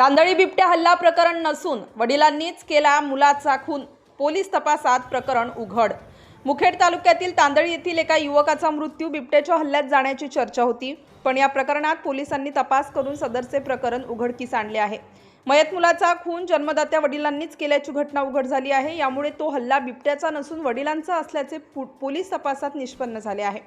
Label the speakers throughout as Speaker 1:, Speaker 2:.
Speaker 1: तांदळी बिबट्या हल्ला प्रकरण नसून वडिलांनीच केला मुलाचा खून. पोलीस तपासात प्रकरण उघड. मुखेड तालुक्यातील तांदळी येथील एका युवकाचा मृत्यू बिबट्याच्या हल्ल्यात जाण्याची चर्चा होती. पण या प्रकरणात पोलिसांनी तपास करून सदरचे प्रकरण उघडकीस आणले आहे. मयत मुलाचा खून जन्मदात्या वडिलांनीच केल्याची घटना उघड झाली आहे. यामुळे तो हल्ला बिबट्याचा नसून वडिलांचा असल्याचे पोलीस तपासात निष्पन्न झाले आहे.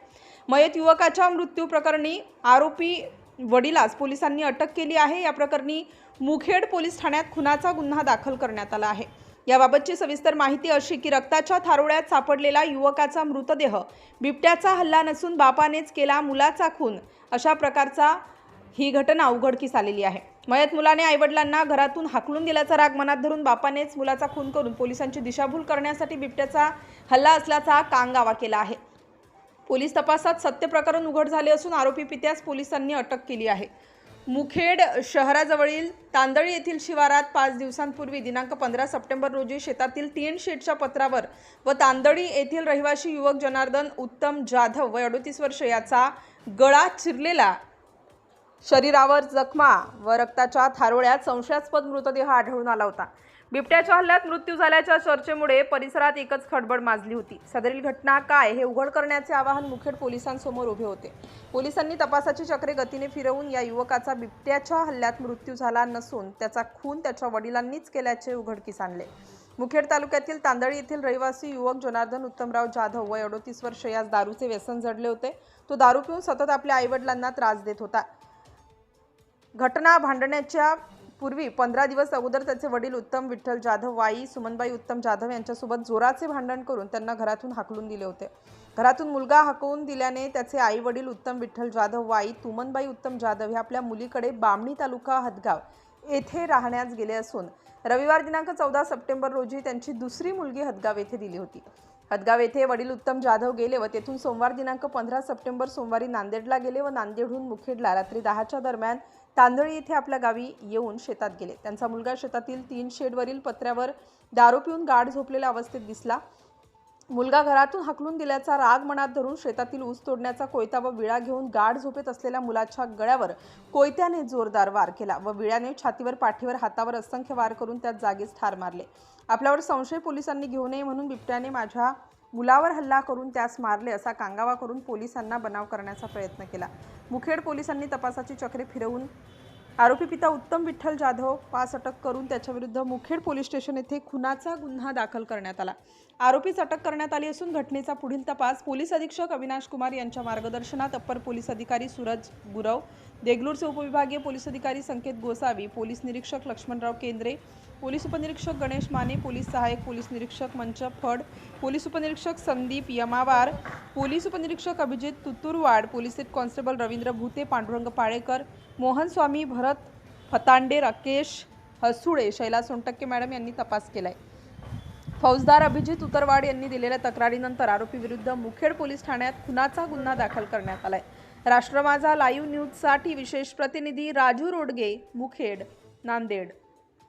Speaker 1: मयत युवकाच्या मृत्यू प्रकरणी आरोपी वडिलास पोलिसांनी अटक केली आहे. या प्रकरणी मुखेड पोलीस ठाण्यात खुनाचा गुन्हा दाखल करण्यात आला आहे. याबाबतची सविस्तर माहिती अशी की रक्ताच्या थारोळ्यात सापडलेला युवकाचा मृतदेह बिबट्याचा हल्ला नसून बापानेच केला मुलाचा खून अशा प्रकारचा ही घटना उघडकीस आलेली आहे. मयत मुलाने आईवडिलांना घरातून हाकलून दिल्याचा राग मनात धरून बापानेच मुलाचा खून करून पोलिसांची दिशाभूल करण्यासाठी बिबट्याचा हल्ला असल्याचा कांगावा केला आहे. पोलीस तपासात सत्य प्रकरण उघड झाले असून आरोपी पित्यास पोलिसांनी अटक केली आहे. मुखेड शहराजवळील तांदळी येथील शिवारात पाच दिवसांपूर्वी दिनांक पंधरा सप्टेंबर रोजी शेतातील तीन शेटच्या पत्रावर व तांदळी येथील रहिवासी युवक जनार्दन उत्तम जाधव वय अडोतीस वर्ष याचा गळा चिरलेला शरीरावर जखमा व रक्ताच्या थारोळ्यात संशयास्पद मृतदेह आढळून आला होता. बिबट्याच्या हल्ल्यात मृत्यू झाल्याच्या चर्चेमुळे परिसरात एकच खडबड माजली होती. सदरील घटना काय हे उघड करण्याचे आवाहन मुखेड पोलिसांसमोर उभे होते. पोलिसांनी तपासाची चक्रे गतीने फिरवून या युवकाचा बिबट्याच्या हल्ल्यात मृत्यू झाला नसून त्याचा खून त्याच्या वडिलांनीच केल्याचे उघडकीस आणले. मुखेड तालुक्यातील तांदळी येथील रहिवासी युवक जनार्दन उत्तमराव जाधव वय अडोतीस वर्ष यास दारूचे व्यसन जडले होते. तो दारू पिऊन सतत आपल्या आईवडिलांना त्रास देत होता. घटना भांडण्याच्या पूर्वी पंधरा दिवस अगोदर त्याचे वडील उत्तम विठ्ठल जाधव वाई सुमनबाई उत्तम जाधव यांच्यासोबत जोराचे भांडण करून त्यांना घरातून हाकलून दिले होते. घरातून मुलगा हाकवून दिल्याने त्याचे आई वडील उत्तम विठ्ठल जाधव वाई तुमनबाई उत्तम जाधव हे आपल्या मुलीकडे बामणी तालुका हदगाव येथे राहण्यास गेले असून रविवार दिनांक चौदा सप्टेंबर रोजी त्यांची दुसरी मुलगी हदगाव येथे दिली होती. हदगाव येथे वडील उत्तम जाधव गेले व तेथून सोमवार दिनांक पंधरा सप्टेंबर सोमवारी नांदेडला गेले व नांदेडहून मुखेडला रात्री दहाच्या दरम्यान तांदळी येथे आपल्या गावी येऊन शेतात गेले. त्यांचा मुलगा शेतातील तीन शेडवरील पत्र्यावर दारू पिऊन गाढ झोपलेल्या अवस्थेत दिसला. मुलगा घरातून हकलून दिल्याचा राग मनात धरून शेतातील ऊस तोडण्याचा कोयता व विळा घेऊन गाढ झोपेत असलेल्या मुलाच्या गळ्यावर कोयत्याने जोरदार वार केला व विळ्याने छातीवर पाठीवर हातावर असंख्य वार करून त्यात जागीच ठार मारले. आपल्यावर संशय पोलिसांनी घेऊ नये म्हणून बिबट्याने माझ्या मुलावर हल्ला करून त्यास मारले असा कांगावा करून पोलिसांना बनाव करण्याचा प्रयत्न केला. मुखेड पोलिसांनी तपासाची चक्रे फिरवून आरोपी पिता उत्तम विठ्ठल जाधव पास अटक करून त्याच्याविरुद्ध मुखेड पोलीस स्टेशन येथे खुनाचा गुन्हा दाखल करण्यात आला. आरोपीच अटक करण्यात आली असून घटनेचा पुढील तपास पोलीस अधीक्षक अविनाश कुमार यांच्या मार्गदर्शनात अप्पर पोलीस अधिकारी सूरज गुरव देगलूरचे उपविभागीय पोलीस अधिकारी संकेत गोसावी पोलीस निरीक्षक लक्ष्मणराव केंद्रे पोलीस उपनिरीक्षक गणेश माने पोलीस सहाय्यक पोलीस निरीक्षक मंच फड पोलीस उपनिरीक्षक संदीप यमावार पोलीस उपनिरीक्षक Abhijit Tuturwad police head constable Ravindra Bhute Pandurang Palekar Mohan Swami Bharat Fatande Rakesh Hasule Shaila Sontakke madam यांनी तपास केलाय. फौजदार अभिजित उतरवाड यांनी दिलेल्या तक्रारीनंतर आरोपी विरुद्ध मुखेड पोलीस ठाण्यात खुनाचा गुन्हा दाखल करण्यात आलाय. राष्ट्र माझा लाईव्ह न्यूजसाठी विशेष प्रतिनिधी राजू रोडगे मुखेड नांदेड.